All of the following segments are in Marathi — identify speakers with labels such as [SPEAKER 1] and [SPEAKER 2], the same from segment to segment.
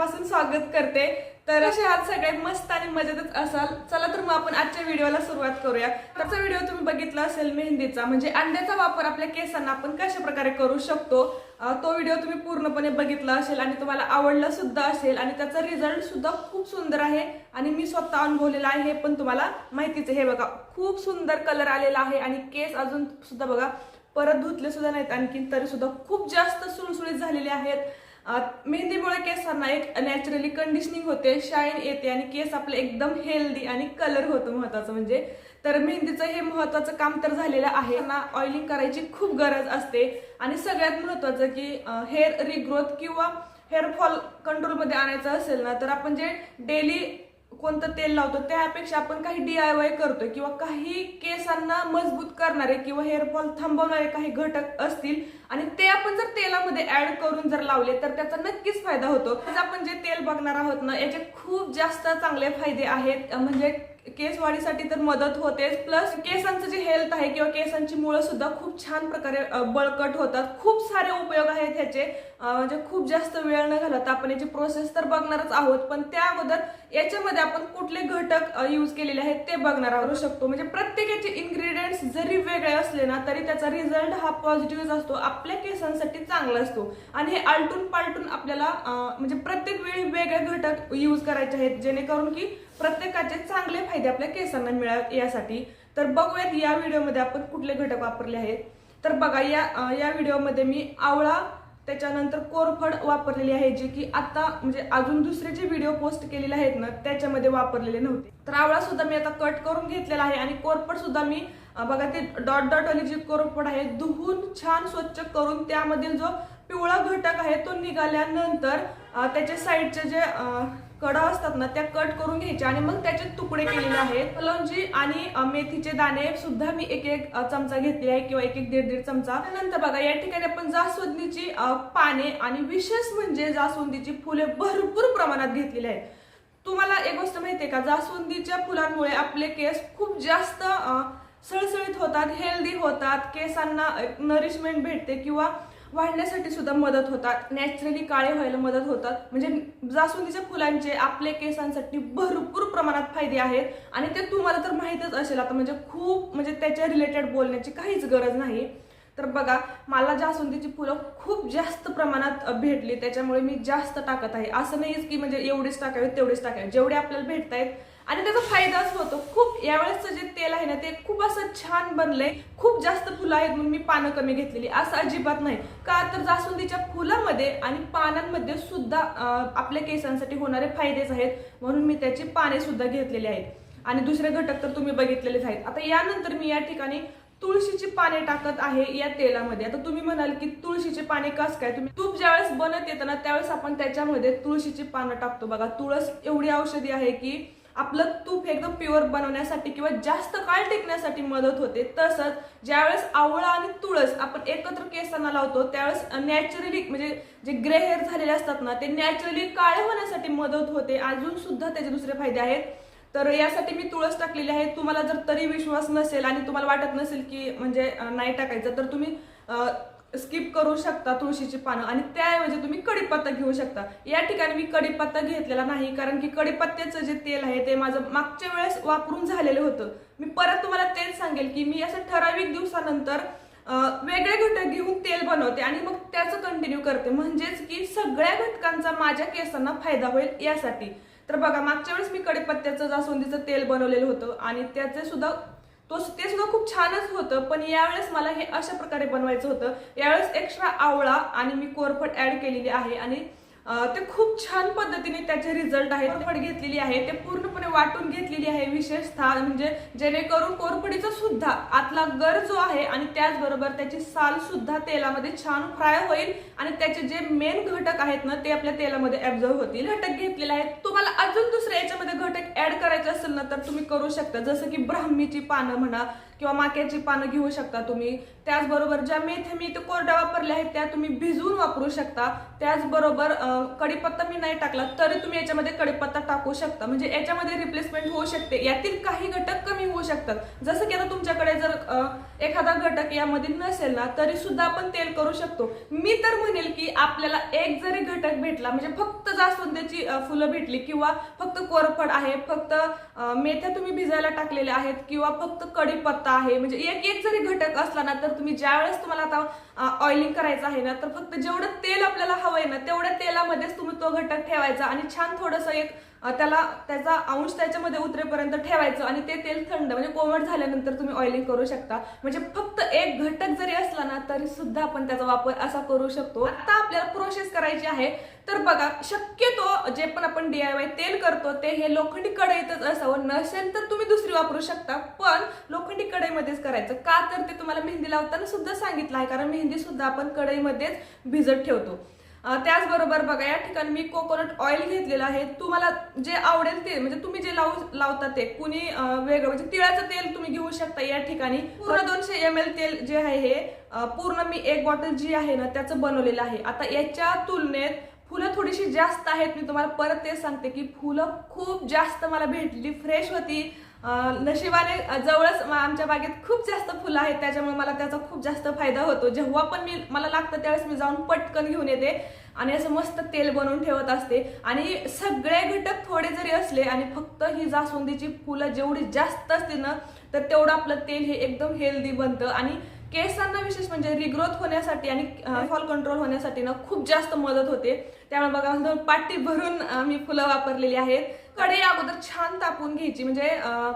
[SPEAKER 1] पासून स्वागत करते. तर असे आज सगळे मस्त आणि मजेतच असाल चला तर मग आपण आजच्या व्हिडिओला सुरुवात करूया. त्याचा व्हिडिओ तुम्ही बघितला असेल मेहंदीचा म्हणजे अंड्याचा वापर आपल्या केसांना आपण कशा प्रकारे करू शकतो तो व्हिडिओ तुम्ही पूर्णपणे बघितला असेल आणि तुम्हाला आवडला सुद्धा असेल आणि त्याचा रिझल्ट सुद्धा खूप सुंदर आहे आणि मी स्वतः अनुभवलेला आहे हे पण तुम्हाला माहितीच आहे. हे बघा खूप सुंदर कलर आलेला आहे आणि केस अजून सुद्धा बघा परत धुतले सुद्धा नाहीत आणखीन तरी सुद्धा खूप जास्त सुळसुळीत झालेले आहेत. मेहंदीमुळे केसांना एक नॅचरली कंडिशनिंग होते शाईन येते आणि केस आपले एकदम हेल्दी आणि कलर होतो महत्वाचं म्हणजे. तर मेहंदीचं हे महत्वाचं काम तर झालेलं आहे. ना ऑइलिंग करायची खूप गरज असते. आणि सगळ्यात महत्वाचं की हेअर रिग्रोथ किंवा हेअर फॉल कंट्रोलमध्ये आणायचं असेल ना तर आपण जे डेली कोणतं तेल लावतो त्यापेक्षा आपण काही डी आय वाय करतोय किंवा काही केसांना मजबूत करणारे किंवा हेअरफॉल थांबवणारे काही घटक असतील आणि ते आपण जर तेलामध्ये ऍड करून जर लावले तर त्याचा नक्कीच फायदा होतो. आपण जे तेल बघणार आहोत ना याचे खूप जास्त चांगले फायदे आहेत. म्हणजे केस वाढीसाठी तर मदत होतेच. प्लस केसांचं जे हेल्थ आहे किंवा केसांची मुळं सुद्धा खूप छान प्रकारे बळकट होतात. खूप सारे उपयोग आहेत ह्याचे. म्हणजे खूप जास्त वेळ न घालता आपण याची प्रोसेस तर बघणारच आहोत. पण त्या अगोदर याच्यामध्ये आपण कुठले घटक यूज केलेले आहेत ते बघणार आहोत. शकतो. म्हणजे प्रत्येकाचे इन्ग्रेडियंट्स जरी वेगळे असले ना तरी त्याचा रिझल्ट हा पॉझिटिव्हच असतो. आपल्या केसांसाठी चांगला असतो. आणि हे आलटून पालटून आपल्याला म्हणजे प्रत्येक वेळी वेगळे घटक यूज करायचे आहेत. जेणेकरून की प्रत्येकाचे चांगले फायदे आपल्या केसांना मिळाव यासाठी. तर बघूयात या व्हिडिओमध्ये आपण कुठले घटक वापरले आहेत. तर बघा या या व्हिडिओमध्ये मी आवळा त्याच्यानंतर कोरफड वापरलेली आहे जे की आता म्हणजे अजून दुसरे जे व्हिडिओ पोस्ट केलेले आहेत ना त्याच्यामध्ये वापरलेले नव्हते. तर आवळा सुद्धा मी आता कट करून घेतलेला आहे आणि कोरफड सुद्धा मी बघा ते डॉट डॉट वाली जी कोरफड आहे धुवून छान स्वच्छ करून त्यामधील जो पिवळा घटक आहे तो निघाल्यानंतर त्याच्या साईडचे जे कडा असतात ना त्या कट करून घ्यायच्या आणि मग त्याचे तुकडे केलेले आहेत. कलौंजी आणि मेथीचे दाणे सुद्धा मी एक एक चमचा घेतले आहे किंवा एक एक दीड दीड चमचा. त्यानंतर बघा या ठिकाणी आपण जास्वंदीची पाने आणि विशेष म्हणजे जास्वंदीची फुले भरपूर प्रमाणात घेतलेली आहेत. तुम्हाला एक गोष्ट माहितीये का? जास्वंदीच्या फुलांमुळे आपले केस खूप जास्त सळसळीत होतात हेल्दी होतात. केसांना नरिशमेंट भेटते किंवा वाढण्यासाठी सुद्धा मदत होतात. नॅचरली काळे व्हायला मदत होतात. म्हणजे जास्वंदीच्या फुलांचे आपल्या केसांसाठी भरपूर प्रमाणात फायदे आहेत. आणि ते तुम्हाला तर माहीतच असेल आता म्हणजे खूप म्हणजे त्याच्या रिलेटेड बोलण्याची काहीच गरज नाही. तर बघा मला जास्वंदीची फुलं खूप जास्त प्रमाणात भेटली त्याच्यामुळे मी जास्त टाकत आहे. असं नाहीच की म्हणजे एवढेच टाकावे तेवढेच टाकावे. जेवढे आपल्याला भेटत आहेत आणि त्याचा फायदाच होतो खूप यावेळेसचं जे तेल आहे ना ते खूप असं छान बनलंय. खूप जास्त फुलं आहेत म्हणून मी पानं कमी घेतलेली. असं अजिबात नाही. का तर जास्वंदीच्या फुलामध्ये आणि पानांमध्ये सुद्धा आपल्या केसांसाठी होणारे फायदेच आहेत म्हणून मी त्याची पाने सुद्धा घेतलेली आहेत. आणि दुसरे घटक तर तुम्ही बघितलेलेच आहेत. आता यानंतर मी या ठिकाणी तुळशीची पाने टाकत आहे या तेलामध्ये. आता तुम्ही म्हणाल की तुळशीचे पाने कस काय? तुम्ही तूप ज्यावेळेस बनत येतं ना त्यावेळेस आपण त्याच्यामध्ये तुळशीची पानं टाकतो. बघा तुळस एवढी औषधी आहे की आपलं तूप एकदम प्युअर बनवण्यासाठी किंवा जास्त काळ टिकण्यासाठी मदत होते. तसंच ज्यावेळेस आवळा आणि तुळस आपण एकत्र केसांना लावतो त्यावेळेस नॅचरली म्हणजे जे ग्रे हेअर झालेले असतात ना ते नॅचरली काळे होण्यासाठी मदत होते. अजून सुद्धा त्याचे दुसरे फायदे आहेत. तर यासाठी मी तुळस टाकलेली आहे. तुम्हाला जर तरी विश्वास नसेल आणि तुम्हाला वाटत नसेल की म्हणजे नाही टाकायचं तर तुम्ही स्किप करू शकता तुळशीची पानं. आणि त्याऐवजी तुम्ही कडीपत्ता घेऊ शकता. या ठिकाणी मी कडीपत्ता घेतलेला नाही कारण की कडीपत्त्याचं जे तेल आहे ते माझं मागच्या वेळेस वापरून झालेलं होतं. मी परत तुम्हाला तेच सांगेल की मी असं ठराविक दिवसानंतर वेगळे घटक घेऊन तेल बनवते आणि मग त्याचं कंटिन्यू करते. म्हणजेच की सगळ्या घटकांचा माझ्या केसांना फायदा होईल यासाठी. तर बघा मागच्या वेळेस मी कडीपत्त्याचं जास्वंदीचं तेल बनवलेलं होतं आणि त्याचे सुद्धा तो ते सुद्धा खूप छानच होतं पण यावेळेस मला हे अशा प्रकारे बनवायचं होतं. यावेळेस एक्स्ट्रा आवळा आणि मी कोरफड ऍड केलेली आहे आणि ते खूप छान पद्धतीने त्याचे रिझल्ट आहेत फड घेतलेली आहे ते पूर्णपणे वाटून घेतलेली आहे विशेषतः म्हणजे जेणेकरून कोरफडीचा सुद्धा आतला गर जो आहे आणि त्याचबरोबर त्याची साल सुद्धा तेलामध्ये छान फ्राय होईल आणि त्याचे जे मेन घटक आहेत ना ते आपल्या तेलामध्ये ऍब्झॉर्व होतील. घटक घेतलेले आहेत. तुम्हाला अजून दुसरे याच्यामध्ये घटक ऍड करायचे असेल ना तर तुम्ही करू शकता. जसं की ब्राह्मीची पानं म्हणा किंवा माक्याची पानं घेऊ शकता तुम्ही. त्याचबरोबर ज्या मेथ्या मी इथे कोरड्या वापरल्या आहेत त्या तुम्ही भिजवून वापरू शकता. त्याचबरोबर कडीपत्ता मी नाही टाकला तरी तुम्ही याच्यामध्ये कडीपत्ता टाकू शकता. म्हणजे याच्यामध्ये रिप्लेसमेंट होऊ शकते. यातील काही घटक कमी होऊ शकतात. जसं की आता तुमच्याकडे जर एखादा घटक यामध्ये नसेल ना तरी सुद्धा आपण तेल करू शकतो. मी तर म्हणेल की आपल्याला एक जरी घटक भेटला म्हणजे फक्त जास्वंदीची फुलं भेटली किंवा फक्त कोरफड आहे फक्त मेथ्या तुम्ही भिजायला टाकलेल्या आहेत किंवा फक्त कढीपत्ता आहे म्हणजे एक एक जरी घटक असला ना तर तुम्ही ज्या वेळेस तुम्हाला आता ऑइलिंग करायचं आहे ना तर फक्त जेवढं तेल आपल्याला हवंय ना तेवढ्या तेलामध्येच तुम्ही तो घटक ठेवायचा आणि छान थोडंसं एक त्याला त्याचा अंश त्याच्यामध्ये उतरेपर्यंत ठेवायचं आणि ते तेल थंड म्हणजे कोमट झाल्यानंतर तुम्ही ऑइलिंग करू शकता. म्हणजे फक्त एक घटक जरी असला ना तरी सुद्धा आपण त्याचा वापर असा करू शकतो. आता आपल्याला प्रोसेस करायची आहे. तर बघा शक्यतो जे पण आपण डीआयवाय तेल करतो ते हे लोखंडी कढईतच असावं. नसेल तर तुम्ही दुसरी वापरू शकता. पण लोखंडी कढईमध्येच करायचं. का तर ते तुम्हाला मेहंदी लावताना सुद्धा सांगितलं आहे. कारण मेहंदी सुद्धा आपण कढईमध्येच भिजत ठेवतो. त्याचबरोबर बघा या ठिकाणी मी कोकोनट ऑइल घेतलेलं आहे. तुम्हाला जे आवडेल ते म्हणजे तुम्ही जे लावू लावता ते कुणी वेगळं म्हणजे तिळाचं तेल तुम्ही घेऊ शकता या ठिकाणी. पूर्ण दोनशे एम एल तेल जे आहे हे पूर्ण मी एक बॉटल जी आहे ना त्याचं बनवलेलं आहे. आता याच्या तुलनेत फुलं थोडीशी जास्त आहेत. मी तुम्हाला परत तेच सांगते की फुलं खूप जास्त मला भेटली फ्रेश होती. नशिबाने जवळच आमच्या बागेत खूप जास्त फुलं आहेत त्याच्यामुळे मला त्याचा खूप जास्त फायदा होतो. जेव्हा पण मी मला लागतं त्यावेळेस मी जाऊन पटकन घेऊन येते आणि असं मस्त तेल बनवून ठेवत असते. आणि सगळे घटक थोडे जरी असले आणि फक्त ही जास्वंदीची फुलं जेवढी जास्त असते ना तर तेवढं आपलं तेल हे एकदम हेल्दी बनतं. आणि केसांना विशेष म्हणजे रिग्रोथ होण्यासाठी आणि फॉल कंट्रोल होण्यासाठी ना खूप जास्त मदत होते. त्यामुळे बघा दोन पाटी भरून मी फुलं वापरलेली आहेत. कढई अगोदर छान तापून घ्यायची. म्हणजे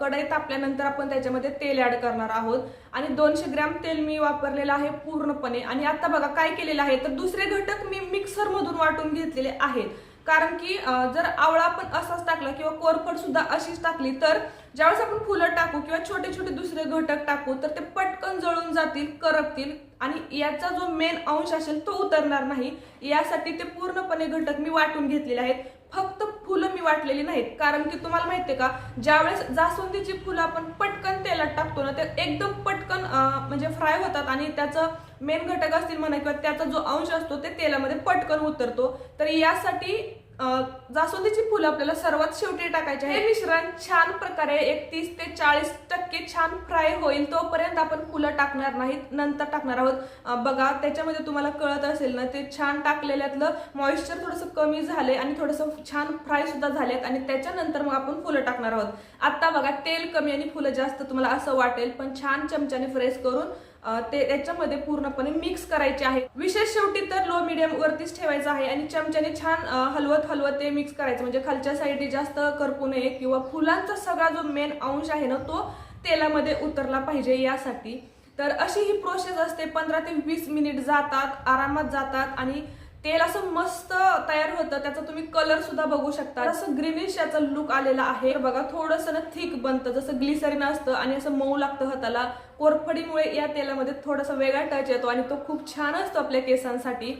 [SPEAKER 1] कढई तापल्यानंतर आपण त्याच्यामध्ये तेल ऍड करणार आहोत. आणि दोनशे ग्रॅम तेल मी वापरलेलं आहे पूर्णपणे. आणि आता बघा काय केलेलं आहे? तर दुसरे घटक मी मिक्सर मधून वाटून घेतलेले आहेत. कारण की जर आवळा आपण असाच टाकला किंवा कोरफड सुद्धा अशीच टाकली तर ज्यावेळेस आपण फुलं टाकू किंवा छोटे छोटे दुसरे घटक टाकू तर ते पटकन जळून जातील करपतील आणि याचा जो मेन अंश असेल तो उतरणार नाही. यासाठी ते पूर्णपणे घटक मी वाटून घेतलेले आहेत. फक्त फुलं मी वाटलेली नाहीत. कारण की तुम्हाला माहितीये का ज्यावेळेस जास्वंदीची फुलं आपण पटकन तेलात टाकतो ना ते एकदम पटकन म्हणजे फ्राय होतात आणि त्याचं मेन घटक असतील म्हणा किंवा त्याचा जो अंश असतो ते तेलामध्ये पटकन उतरतो. तर यासाठी जास्वंदीची फुलं आपल्याला सर्वात शेवटी टाकायचे हे मिश्रण छान प्रकारे एक तीस ते चाळीस टक्के छान फ्राय होईल तोपर्यंत आपण फुलं टाकणार नाहीत नंतर टाकणार आहोत. बघा त्याच्यामध्ये तुम्हाला कळत असेल ना ते छान टाकलेल्यातलं मॉइश्चर थोडंसं कमी झाले आणि थोडंसं छान फ्राय सुद्धा झालेत आणि त्याच्यानंतर मग आपण फुलं टाकणार आहोत. आत्ता बघा तेल कमी आणि फुलं जास्त तुम्हाला असं वाटेल पण छान चमच्याने फ्रेश करून ते त्याच्यामध्ये पूर्णपणे मिक्स करायचे आहे. विशेष शेवटी तर लो मिडियम वरतीच ठेवायचं आहे आणि चमच्याने छान हलवत हलवत ते मिक्स करायचं. म्हणजे खालच्या साईडने जास्त करपू नये किंवा फुलांचा सगळा जो मेन अंश आहे ना तो तेलामध्ये उतरला पाहिजे यासाठी. तर अशी ही प्रोसेस असते. पंधरा ते वीस मिनिट जातात आरामात जातात आणि तेल असं मस्त तयार होतं त्याचा तुम्ही कलर सुद्धा बघू शकता. असं ग्रीनिश याचा लुक आलेला आहे. बघा थोडंसं ना थिक बनतं जसं ग्लिसरीन असतं आणि असं मऊ लागतं हाताला. कोरफडीमुळे या तेलामध्ये थोडासा वेगळा टच येतो आणि तो खूप छान असतो आपल्या केसांसाठी.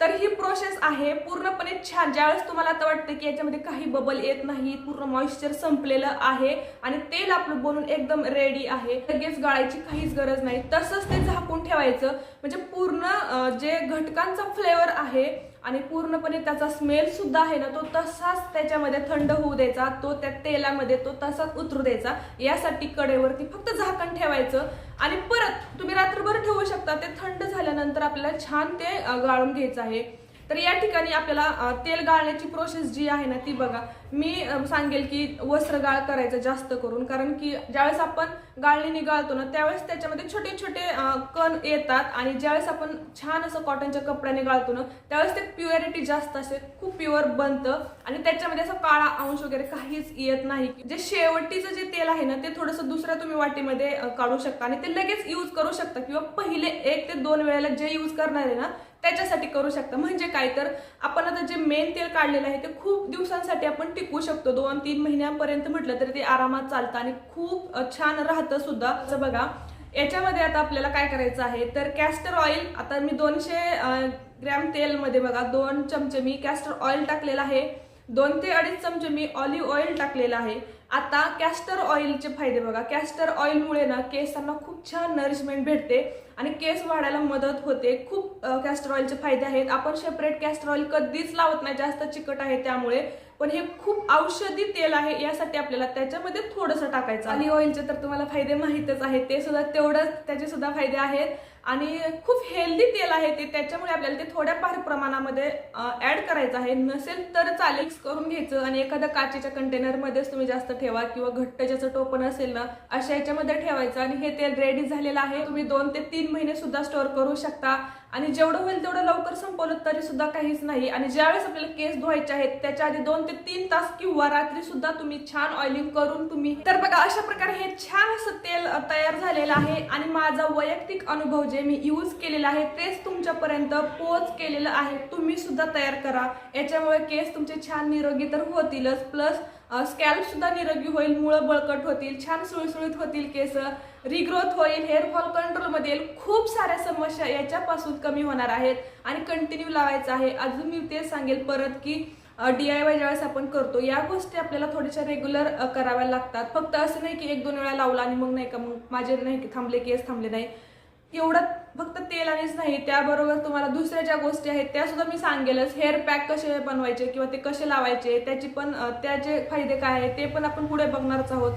[SPEAKER 1] तर ही प्रोसेस आहे. पूर्णपणे छान. ज्यावेळेस तुम्हाला आता वाटतं की याच्यामध्ये काही बबल येत नाही पूर्ण मॉइश्चर संपलेलं आहे आणि तेल आपलं बनून एकदम रेडी आहे. लगेच गाळायची काहीच गरज नाही. तसंच ते झाकून ठेवायचं. म्हणजे पूर्ण जे घटकांचा फ्लेवर आहे आणि पूर्णपणे त्याचा स्मेल सुद्धा आहे ना तो तसाच त्याच्यामध्ये थंड होऊ द्यायचा तो त्या तेलामध्ये तो तसाच उतरू द्यायचा. यासाठी कडेवरती फक्त झाकण ठेवायचं आणि परत तुम्ही रात्रभर ठेवू शकता ते थंड झाल्यानंतर आपल्याला छान ते गाळून घ्यायचं आहे. तर या ठिकाणी आपल्याला तेल गाळण्याची प्रोसेस जी आहे ना ती बघा. मी सांगेल की वस्त्र गाळ करायचं जास्त करून. कारण की ज्यावेळेस आपण गाळणी गाळतो ना त्यावेळेस त्याच्यामध्ये छोटे छोटे कण येतात. आणि ज्यावेळेस आपण छान असं कॉटनच्या कपड्याने गाळतो ना त्यावेळेस ते प्युअरिटी जास्त असते खूप प्युअर बनतं. आणि त्याच्यामध्ये असं काळा अंश वगैरे काहीच येत नाही. जे शेवटीचं जे तेल आहे ना ते थोडंसं दुसऱ्या तुम्ही वाटीमध्ये काढू शकता. आणि ते लगेच यूज करू शकता. किंवा पहिले एक ते दोन वेळेला जे यूज करणार आहे ना त्याच्यासाठी करू शकता. म्हणजे काय तर आपण आता जे मेन तेल काढलेलं आहे ते खूप दिवसांसाठी आपण टिकवू शकतो. दोन तीन महिन्यांपर्यंत म्हटलं तरी ते आरामात चालतं आणि खूप छान राहतं सुद्धा. असं बघा याच्यामध्ये आता आपल्याला काय करायचं आहे? तर कॅस्टर ऑइल आता मी दोनशे ग्रॅम तेलमध्ये बघा दोन चमचे मी कॅस्टर ऑइल टाकलेलं आहे. दोन ते अडीच चमचे मी ऑलिव्ह ऑइल टाकलेलं आहे. आता कॅस्टर ऑइलचे फायदे बघा. कॅस्टर ऑइलमुळे ना केसांना खूप छान नरिशमेंट भेटते. आणि केस वाढायला मदत होते. खूप कॅस्टर ऑइलचे फायदे आहेत. आपण सेपरेट कॅस्टर ऑइल कधीच लावत नाही. जास्त चिकट आहे त्यामुळे. पण हे खूप औषधी तेल आहे. यासाठी आपल्याला त्याच्यामध्ये थोडंसं टाकायचं आणि ऑइलचे तर तुम्हाला फायदे माहीतच आहेत. ते सुद्धा तेवढंच त्याचे सुद्धा फायदे आहेत. आणि खूप हेल्दी तेल आहे ते त्याच्यामुळे आपल्याला ते थोड्याफार प्रमाणामध्ये ॲड करायचं आहे. नसेल तर चालेल करून घ्यायचं. आणि एखाद्या काचेच्या कंटेनरमध्येच तुम्ही जास्त ठेवा किंवा घट्ट ज्याचं टोपण असेल ना अशा याच्यामध्ये ठेवायचं. आणि हे तेल रेडी झालेलं आहे. तुम्ही दोन ते तीन महिने सुद्धा स्टोअर करू शकता. आणि जेवढं होईल तेवढं लवकर संपवलं तरी सुद्धा काहीच नाही. आणि ज्यावेळेस आपल्याला केस धुवायचे आहेत त्याच्या आधी दोन ते तीन तास किंवा रात्री सुद्धा तुम्ही छान ऑइलिंग करून तुम्ही तर बघा अशा प्रकारे हे छान असं तेल तयार झालेलं आहे. आणि माझा वैयक्तिक अनुभव जे मी यूज केलेलं आहे तेच तुमच्यापर्यंत पोच केलेलं आहे. तुम्ही सुद्धा तयार करा. याच्यामुळे केस तुमचे छान निरोगी तर होतीलच. प्लस स्कॅल्प सुद्धा निरोगी होईल मुळं बळकट होतील छान सुळसुळीत होतील केस. रिग्रोथ होईल हेअर फॉल कंट्रोलमध्ये येईल. खूप साऱ्या समस्या याच्यापासून कमी होणार आहेत आणि कंटिन्यू लावायचं आहे. अजून मी ते सांगेल परत की डी आय वाय ज्यावेळेस आपण करतो या गोष्टी आपल्याला थोड्याशा रेग्युलर कराव्या लागतात. फक्त असं नाही की एक दोन वेळा लावला आणि मग नाही का मग माझे नाही थांबले केस थांबले नाही. एवढं फक्त तेल आणिच नाही त्याबरोबर तुम्हाला दुसऱ्या ज्या गोष्टी आहेत त्या सुद्धा मी सांगेलच. हेअर पॅक कसे बनवायचे किंवा ते कसे लावायचे त्याची पण त्याचे फायदे काय आहेत ते पण आपण पुढे बघणारच आहोत.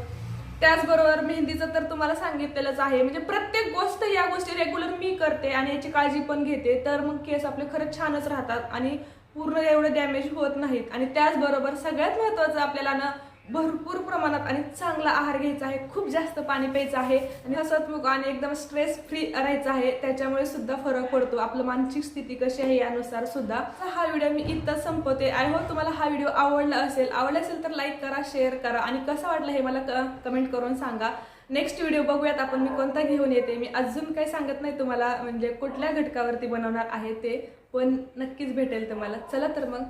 [SPEAKER 1] त्याचबरोबर मेहंदीचं तर तुम्हाला सांगितलेलंच आहे. म्हणजे प्रत्येक गोष्ट या गोष्टी रेग्युलर मी करते आणि याची काळजी पण घेते. तर मग केस आपले खरंच छानच राहतात आणि पूर्ण एवढे डॅमेज होत नाहीत. आणि त्याचबरोबर सगळ्यात महत्वाचं आपल्याला ना भरपूर प्रमाणात आणि चांगला आहार घ्यायचा आहे खूप जास्त पाणी प्यायचं आहे आणि हसतमुख आणि एकदम स्ट्रेस फ्री राहायचं आहे त्याच्यामुळे सुद्धा फरक पडतो. आपलं मानसिक स्थिती कशी आहे यानुसार सुद्धा. हा व्हिडिओ मी इथं संपवते. आय होप तुम्हाला हा व्हिडिओ आवडला असेल. आवडला असेल तर लाईक करा शेअर करा आणि कसं वाटलं हे मला कमेंट करून सांगा. नेक्स्ट व्हिडिओ बघूयात आपण मी कोणता घेऊन येते. मी अजून काही सांगत नाही तुम्हाला म्हणजे कुठल्या घटकावरती बनवणार आहे ते पण नक्कीच भेटेल तुम्हाला. चला तर मग.